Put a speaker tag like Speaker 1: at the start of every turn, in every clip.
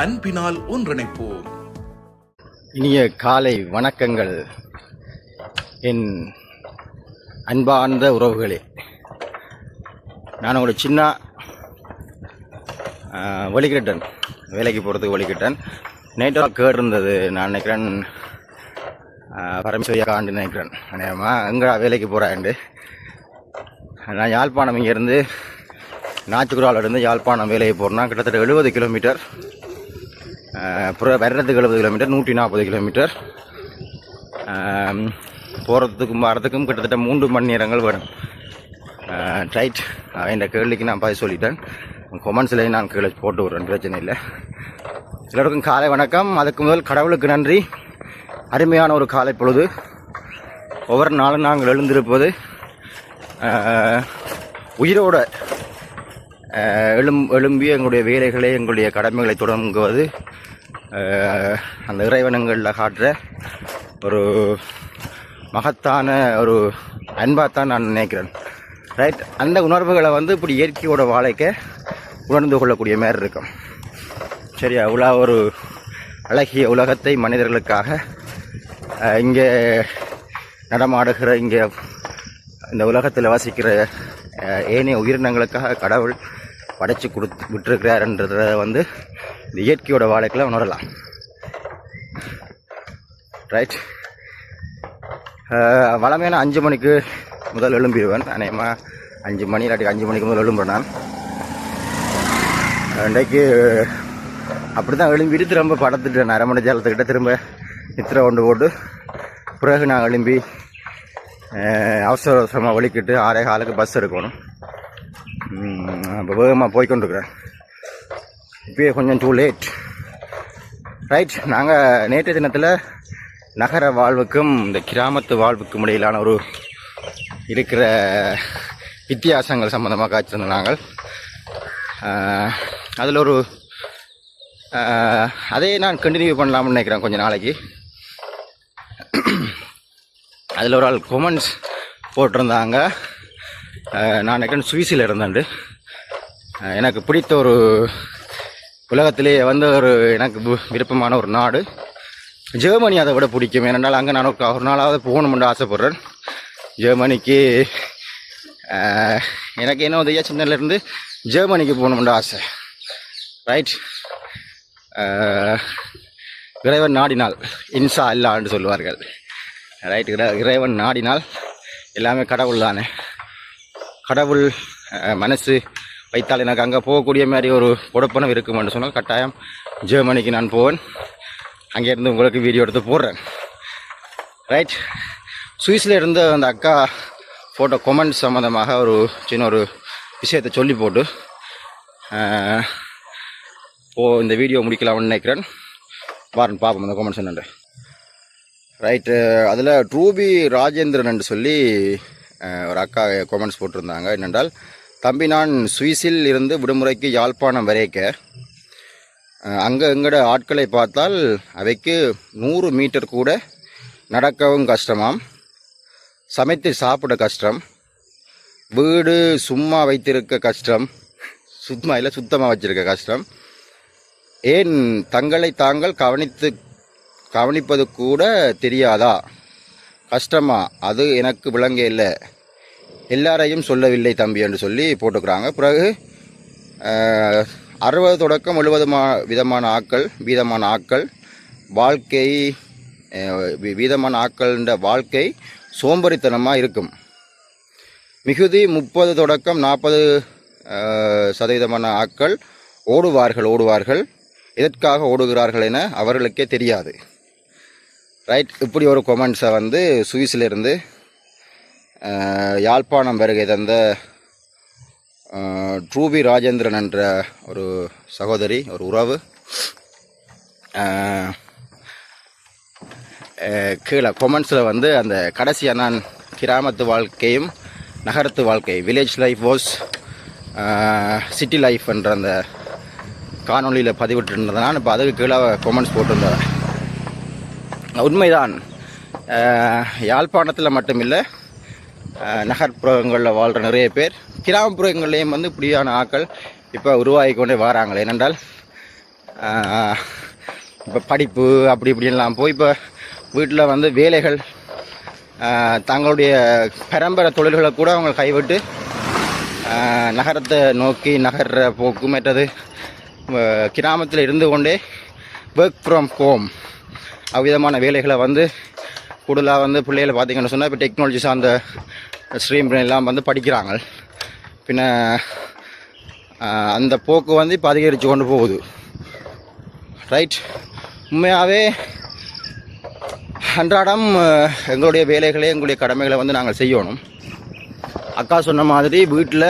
Speaker 1: அன்பினால் ஒன்றிணைப்போம்.
Speaker 2: இனிய காலை வணக்கங்கள். என் அன்பார்ந்த உறவுகளே நான் ஒரு சின்ன வழிகிட்டேன் வேலைக்கு போகிறதுக்கு வழிகிட்டேன் நேற்று கேடு இருந்தது நான் நினைக்கிறேன் பரமேஸ்வரியா காண்டு நினைக்கிறேன். அநேகமாக எங்கடா வேலைக்கு போகிறாண்டு நான் யாழ்ப்பாணம் இங்கேருந்து நாச்சுக்குறாலிருந்து யாழ்ப்பாணம் வேலைக்கு போகிறேன்னா கிட்டத்தட்ட எழுபது கிலோமீட்டர் அப்புறம் வர்றதுக்கு எழுபது கிலோமீட்டர் நூற்றி நாற்பது கிலோமீட்டர். போகிறதுக்கும் வரதுக்கும் கிட்டத்தட்ட மூன்று மணி நேரங்கள் வரும். ரைட். என்ற கேள்விக்கு நான் பதில் சொல்லிட்டேன். கொமெண்ட்ஸ்லேயும் நான் கீழே போட்டு விட்றேன் பிரச்சனை இல்லை. எல்லோருக்கும் காலை வணக்கம். அதுக்கு முதல் கடவுளுக்கு நன்றி. அருமையான ஒரு காலை பொழுது. ஒவ்வொரு நாளும் நாங்கள் எழுந்திருப்பது உயிரோட எழும் எழும்பி எங்களுடைய வேலைகளை எங்களுடைய கடமைகளை தொடங்குவது அந்த இறைவனங்களில் காட்டுற ஒரு மகத்தான ஒரு அன்பாகத்தான் நான் நினைக்கிறேன். ரைட் அந்த உணர்வுகளை வந்து இப்படி இயற்கையோட வாழைக்க உணர்ந்து கொள்ளக்கூடிய மாதிரி இருக்கும். சரியா? அவ்வளோ ஒரு அழகிய உலகத்தை மனிதர்களுக்காக இங்கே நடமாடுகிற இங்கே இந்த உலகத்தில் வசிக்கிற ஏனைய உயிரினங்களுக்காக கடவுள் படைச்சி கொடுத்து விட்டுருக்கிறாருன்றத வந்து இந்த இயற்கையோட வாழ்க்கையில் உணரலாம். ரைட் வளமையான அஞ்சு மணிக்கு முதல் எழும்பிடுவேன். அநேகமாக அஞ்சு மணி இல்லாட்டி அஞ்சு மணிக்கு முதல் எழும்புறேன் நான். இன்றைக்கு அப்படி தான் எழும்பிட்டு திரும்ப படத்துட்டு அரை மணி ஜாலத்துக்கிட்ட திரும்ப நித்திரை கொண்டு போட்டு பிறகு நான் எழும்பி அவசர அவசரமாக ஒழிக்கிட்டு ஆறே காலுக்கு பஸ் எடுக்கணும். இப்போ வேகமாக போய்கொண்டிருக்கிறேன் இப்பயே கொஞ்சம் டூ லேட் ரைட் நாங்கள் நேற்று தினத்தில் நகர வாழ்வுக்கும் இந்த கிராமத்து வாழ்வுக்கும் இடையிலான ஒரு இருக்கிற வித்தியாசங்கள் சம்மந்தமாக காய்ச்சிருந்தோம் நாங்கள் அதில் ஒரு அதையே அதே நான் கண்டினியூ பண்ணலாம்னு நினைக்கிறேன் கொஞ்சம் நாளைக்கு அதில் ஒரு ஆள் கொமெண்ட்ஸ் போட்டிருந்தாங்க நான் எக்கன் சுவிஸில் இருந்தேன் எனக்கு பிடித்த ஒரு உலகத்திலேயே வந்த ஒரு எனக்கு விருப்பமான ஒரு நாடு. ஜெர்மனி அதை விட பிடிக்கும். ஏனென்றால் அங்கே நான் ஒரு நாளாவது போகணும்னு ஆசைப்பட்றேன். ஜெர்மனிக்கு எனக்கு என்ன உதவியா சின்னலேருந்து ஜெர்மனிக்கு போகணும்னு ஆசை. ரைட் இறைவன் நாடினால் இன்சா இல்லான்னு சொல்லுவார்கள் ரைட் இறைவன் நாடினால் எல்லாமே கடவுள் தானே. கடவுள் மனசு வைத்தால் எனக்கு அங்கே போகக்கூடிய மாதிரி ஒரு கொடுப்பனம் இருக்குமென்று சொன்னால் கட்டாயம் ஜெர்மனிக்கு நான் போவேன். அங்கேருந்து உங்களுக்கு வீடியோ எடுத்து போடுறேன். ரைட் சுவிஸில் இருந்த அந்த அக்கா ஃபோட்டோ கொமெண்ட் சம்மந்தமாக ஒரு சின்ன ஒரு விஷயத்தை சொல்லி போட்டு போ இந்த வீடியோ முடிக்கலாம்னு நினைக்கிறேன். வாரன் பார்ப்போம் அந்த கொமெண்ட்ஸ் என்னண்டு ரைட்டு அதில் ட்ரூபி ராஜேந்திரன் சொல்லி ஒரு அக்கா கொமெண்ட்ஸ் போட்டிருந்தாங்க. என்னென்றால் தம்பி நான் சுவிஸில் இருந்து விடுமுறைக்கு யாழ்ப்பாணம் வரைக்க அங்கே எங்கட ஆட்களை பார்த்தால் அவைக்கு நூறு மீட்டர் கூட நடக்கவும் கஷ்டமாம். சமைத்து சாப்பிட கஷ்டம். வீடு சும்மா வைத்திருக்க கஷ்டம். சுத்தமாக இல்லை சுத்தமாக வச்சிருக்க கஷ்டம். ஏன் தங்களை தாங்கள் கவனித்து கவனிப்பது கூட தெரியாதா? கஷ்டமா? அது எனக்கு விளங்க இல்லை. எல்லாரையும் சொல்லவில்லை தம்பி என்று சொல்லி போட்டுக்கிறாங்க. பிறகு அறுபது தொடக்கம் எழுபது மா விதமான ஆக்கள் வீதமான ஆக்கள் வாழ்க்கை வீதமான ஆக்கள்ன்ற வாழ்க்கை சோம்பரித்தனமாக இருக்கும். மிகுதி முப்பது தொடக்கம் நாற்பது சதவீதமான ஆட்கள் ஓடுவார்கள் ஓடுவார்கள். எதற்காக ஓடுகிறார்கள் என அவர்களுக்கே தெரியாது. ரைட் இப்படி ஒரு கொமெண்ட்ஸை வந்து சுவிஸிலிருந்து யாழ்ப்பாணம் வருகை தந்த ட்ரூபி ராஜேந்திரன் என்ற ஒரு சகோதரி ஒரு உறவு கீழே கொமெண்ட்ஸில் வந்து அந்த கடைசியாக நான் கிராமத்து வாழ்க்கையும் நகரத்து வாழ்க்கை village life vs city life என்ற அந்த காணொளியில் பதிவிட்டிருந்ததுனால இப்போ அதுக்கு கீழே கொமெண்ட்ஸ் போட்டிருந்தேன் உண்மைதான். யாழ்ப்பாணத்தில் மட்டுமில்லை நகர்ப்புறங்களில் வாழ்கிற நிறைய பேர் கிராமப்புறங்கள்லேயும் வந்து இப்படியான ஆட்கள் இப்போ உருவாகி கொண்டே வராங்களே. ஏனென்றால் இப்போ படிப்பு அப்படி இப்படின்லாம் போய் இப்போ வீட்டில் வந்து வேலைகள் தங்களுடைய பரம்பரை தொழில்களை கூட அவங்க கைவிட்டு நகரத்தை நோக்கி நகர்ற போக்கு மற்றது கிராமத்தில் இருந்து கொண்டே ஒர்க் ஃப்ரம் ஹோம் அவ்விதமான வேலைகளை வந்து கூடுதலாக வந்து பிள்ளைகளை பார்த்தீங்கன்னு சொன்னால் இப்போ டெக்னாலஜி சார்ந்த ஸ்ட்ரீம் எல்லாம் வந்து படிக்கிறாங்க. பின்ன அந்த போக்கு வந்து இப்போ அதிகரித்து கொண்டு போகுது. ரைட் உண்மையாகவே அன்றாடம் எங்களுடைய வேலைகளை எங்களுடைய கடமைகளை வந்து நாங்கள் செய்யணும். அக்கா சொன்ன மாதிரி வீட்டில்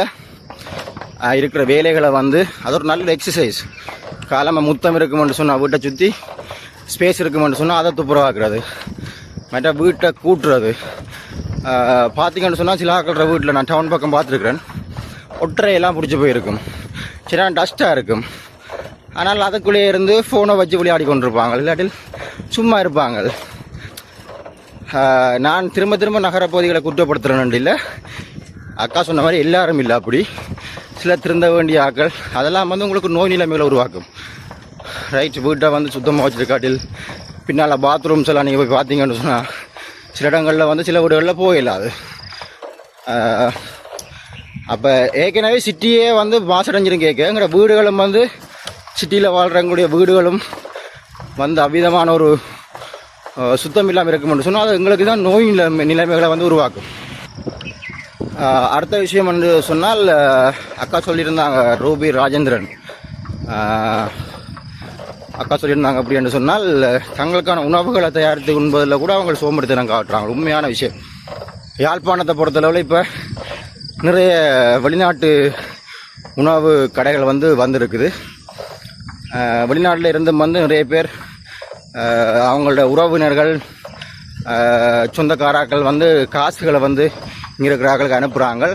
Speaker 2: இருக்கிற வேலைகளை வந்து அது ஒரு நல்ல எக்ஸசைஸ் காலமாக முத்தம் இருக்குமென்று சொன்னால் வீட்டை சுற்றி ஸ்பேஸ் இருக்குமென்று சொன்னால் அதை துப்புரவாக்குறது. மற்ற வீட்டை கூட்டுறது. பார்த்தீங்கன்னு சொன்னால் சில ஆக்கள்ற வீட்டில் நான் டவுன் பக்கம் பார்த்துருக்குறேன். ஒற்றையெல்லாம் பிடிச்சி போயிருக்கும். சில டஸ்ட்டாக இருக்கும். ஆனால் அதுக்குள்ளேயே இருந்து ஃபோனை வச்சு விளையாடி கொண்டிருப்பாங்க. இல்லாட்டில் சும்மா இருப்பாங்க. நான் திரும்ப திரும்ப நகர பகுதிகளை குற்றப்படுத்துகிறேன் இல்லை. அக்கா சொன்ன மாதிரி எல்லாரும் இல்லை அப்படி. சில திருந்த வேண்டிய ஆக்கள் அதெல்லாம் வந்து உங்களுக்கு நோய் நிலைமைகளை உருவாக்கும். ரைட் வீட்டை வந்து சுத்தமாக வச்சுருக்காட்டில் பின்னால் பாத்ரூம்ஸ் எல்லாம் நீங்கள் போய் பார்த்தீங்கன்னு சொன்னால் சில இடங்களில் வந்து சில வீடுகளில் போயிடலாது அப்போ ஏற்கனவே சிட்டியே வந்து மாசடைஞ்சிரும் கேட்க வீடுகளும் வந்து சிட்டியில் வாழ்கிறவங்களுடைய வீடுகளும் வந்து அவ்விதமான ஒரு சுத்தம் இல்லாமல் இருக்கும்னு சொன்னால் அது எங்களுக்கு தான் நோய் நிலைமை நிலைமைகளை வந்து உருவாக்கும். அடுத்த விஷயம் என்று சொன்னால் அக்கா சொல்லியிருந்தாங்க ரூபி ராஜேந்திரன். அக்கா சொல்லியிருந்தாங்க அப்படி என்று சொன்னால் தங்களுக்கான உணவுகளை தயாரித்து உண்பதில் கூட அவங்க சோம்பேறித்தனம் காட்டுறாங்க. உண்மையான விஷயம். யாழ்ப்பாணத்தை பொறுத்தளவில் இப்போ நிறைய வெளிநாட்டு உணவு கடைகள் வந்து வந்திருக்குது. வெளிநாட்டில் இருந்தும் வந்து நிறைய பேர் அவங்களோட உறவினர்கள் சொந்தக்காராக்கள் வந்து காசுகளை வந்து இங்கே இருக்கிறார்களுக்கு அனுப்புகிறாங்க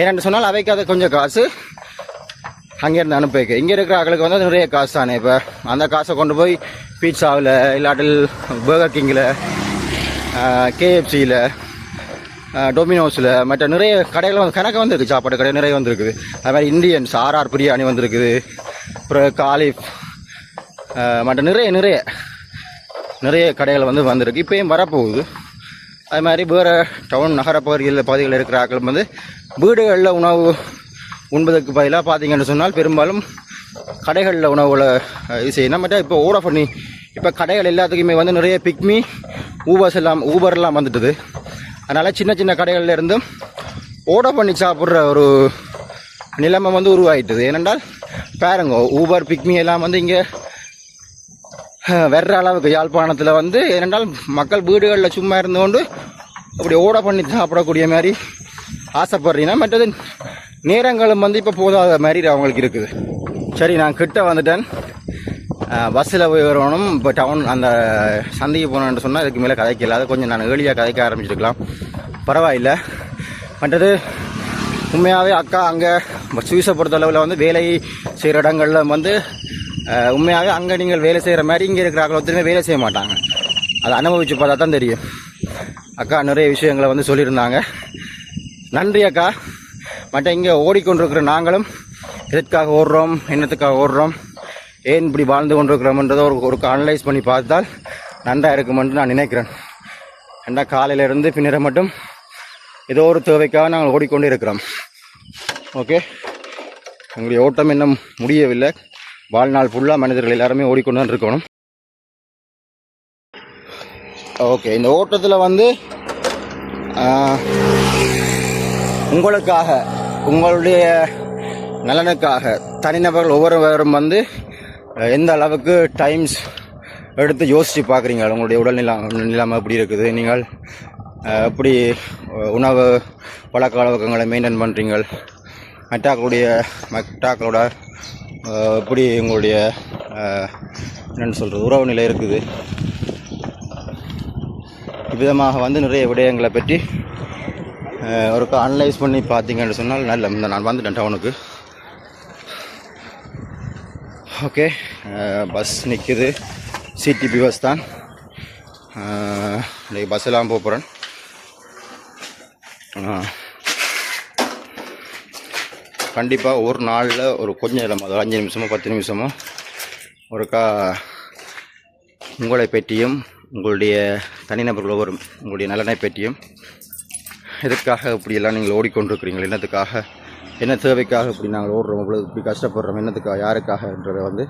Speaker 2: ஏனென்று சொன்னால் அவைக்கு அது கொஞ்சம் காசு. அங்கேருந்து அனுப்பி வைக்க இங்கே இருக்கிற ஆட்களுக்கு வந்து நிறைய காசு தானே இப்போ. அந்த காசை கொண்டு போய் பீட்சாவில் இல்லாட்டில் பர்கர் கிங்கில் கேஎஃப்சியில் டொமினோஸில் மற்ற நிறைய கடைகள் வந்து கணக்கு வந்திருக்கு சாப்பாடு கடை நிறைய வந்திருக்குது. அது மாதிரி இந்தியன்ஸ் ஆர்ஆர் பிரியாணி வந்திருக்குது. அப்புறம் காலிஃப் மற்ற நிறைய நிறைய நிறைய கடைகள் வந்து வந்திருக்கு. இப்போயும் வரப்போகுது. அது மாதிரி வேறு டவுன் நகர பகுதிகளில் பகுதிகளில் இருக்கிற ஆட்கள் வந்து வீடுகளில் உணவு உண்பதற்கு பதிலாக பார்த்தீங்கன்னு சொன்னால் பெரும்பாலும் கடைகளில் உணவுகளை இது செய்யணும். மட்டும் இப்போ ஓட பண்ணி இப்போ கடைகள் எல்லாத்துக்குமே வந்து நிறைய பிக்மி ஊபர்ஸ் எல்லாம் ஊபர்லாம் வந்துட்டுது. அதனால் சின்ன சின்ன கடைகளில் இருந்தும் ஓட பண்ணி சாப்பிட்ற ஒரு நிலைமை வந்து உருவாகிட்டுது ஏனென்றால் பாருங்க ஊபர் பிக்மி எல்லாம் வந்து இங்கே வர்ற அளவுக்கு யாழ்ப்பாணத்தில் வந்து ஏனென்றால் மக்கள் வீடுகளில் சும்மா இருந்து கொண்டு அப்படி ஓட பண்ணி சாப்பிடக்கூடிய மாதிரி ஆசைப்படுறீங்கன்னா மற்றது நேரங்களும் வந்து இப்போ போதாத மாதிரி அவங்களுக்கு இருக்குது. சரி நான் கிட்ட வந்துட்டேன். பஸ்ஸில் போய் வரணும். இப்போ டவுன் அந்த சந்தைக்கு போனேன்னு சொன்னால் இதுக்கு மேலே கதைக்க இல்லாத கொஞ்சம் நான் ஏர்லியாக கதைக்க ஆரம்பிச்சிருக்கலாம். பரவாயில்லை. மற்றது உண்மையாகவே அக்கா அங்கே சுவிஸை பொறுத்தளவில் வந்து வேலை செய்கிற இடங்களில் வந்து உண்மையாகவே அங்கே நீங்கள் வேலை செய்கிற மாதிரி இங்கே இருக்கிற ஆக்கள் ஒருத்தருமே வேலை செய்ய மாட்டாங்க. அதை அனுபவித்து பார்த்தா தான் தெரியும். அக்கா நிறைய விஷயங்களை வந்து சொல்லியிருந்தாங்க. நன்றி அக்கா. மற்ற இங்கே ஓடிக்கொண்டிருக்கிற நாங்களும் எதற்காக ஓடுறோம் என்னத்துக்காக ஓடுறோம் ஏன் இப்படி வாழ்ந்து கொண்டிருக்கிறோம்ன்றதை ஒரு ஒரு அனலைஸ் பண்ணி பார்த்தால் நன்றாக இருக்குமென்று நான் நினைக்கிறேன். ஏன்னா காலையிலேருந்து பின்னர மட்டும் ஏதோ ஒரு தேவைக்காக நாங்கள் ஓடிக்கொண்டே இருக்கிறோம் ஓகே எங்களுடைய ஓட்டம் இன்னும் முடியவில்லை. வாழ்நாள் ஃபுல்லாக மனிதர்கள் எல்லாருமே ஓடிக்கொண்டு தான் இருக்கணும். ஓகே இந்த ஓட்டத்தில் வந்து உங்களுக்காக உங்களுடைய நலனுக்காக தனிநபர்கள் ஒவ்வொருவரும் வந்து எந்த அளவுக்கு டைம்ஸ் எடுத்து யோசித்து பார்க்குறீங்க? உங்களுடைய உடல்நிலை நிலைமை எப்படி இருக்குது? நீங்கள் எப்படி உணவு பழக்க வழக்கங்களை மெயின்டைன் பண்ணுறீங்க மெட்டாக்களுடைய மெட்டாக்களோட எப்படி உங்களுடைய என்னென்னு என்னன்னு சொல்கிறது உறவு நிலை இருக்குது? இவ்விதமாக வந்து நிறைய விடயங்களை பற்றி ஒருக்கா அனலைஸ் பண்ணி பார்த்தீங்கன்னு சொன்னால் நல்ல இந்த நான் வந்துட்டேன் டவுனுக்கு ஓகே பஸ் நிற்கிது சிடிபி பஸ் தான். அஹ், இன்னைக்கு பஸ் எல்லாம் போக போகிறேன் கண்டிப்பாக ஒரு நாளில் ஒரு கொஞ்ச நேரம் அது அஞ்சு நிமிஷமோ பத்து நிமிஷமோ ஒருக்கா உங்களை பற்றியும் உங்களுடைய தனிநபர்கள் ஒவ்வொரு உங்களுடைய நலனை பற்றியும் எதுக்காக இப்படியெல்லாம் நீங்கள் ஓடிக்கொண்டிருக்கிறீங்க என்னத்துக்காக? என்ன தேவைக்காக இப்படி நாங்கள் ஓடுறோம்? இவ்வளோ இப்படி கஷ்டப்படுறோம். என்னத்துக்காக யாருக்காகன்றதை வந்து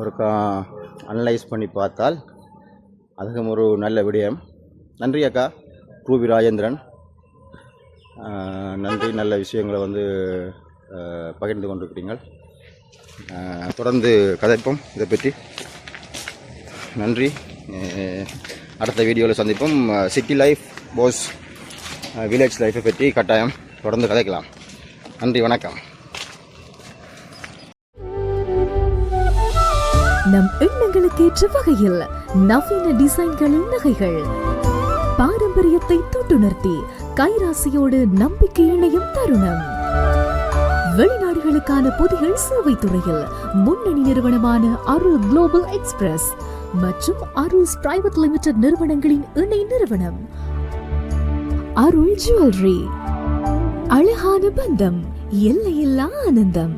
Speaker 2: ஒரு கா அனலைஸ் பண்ணி பார்த்தால் அதுக்கும் ஒரு நல்ல விடயம். நன்றி அக்கா. ரூபி ராஜேந்திரன். நன்றி. நல்ல விஷயங்களை வந்து பகிர்ந்து கொண்டிருக்கிறீர்கள். தொடர்ந்து கதைப்போம். இதை பற்றி நன்றி. அடுத்த வீடியோவில் சந்திப்போம். சிட்டி லைஃப் போஸ் வில்லேஜ் லைஃப்பை பற்றி கட்டாயம் தொடர்ந்து கதைக்கலாம். நன்றி வணக்கம்.
Speaker 3: நம் எண்ணங்களுக்கு ஏற்ற வகையில் நவீன டிசைன்களின் நகைகள். பாரம்பரியத்தை தொட்டுணர்த்தி கைராசியோடு நம்பிக்கை இணையும் தருணம். வெளிநாடுகளுக்கான பொதிகள் சேவை துறையில் முன்னணி நிறுவனமான அருள் குளோபல் எக்ஸ்பிரஸ் மற்றும் அருள்ஸ் பிரைவேட் லிமிடெட் நிறுவனங்களின் இணை நிறுவனம் அருள் ஜுவல்லரி. அழகான பந்தம் எல்லையில்லா ஆனந்தம்.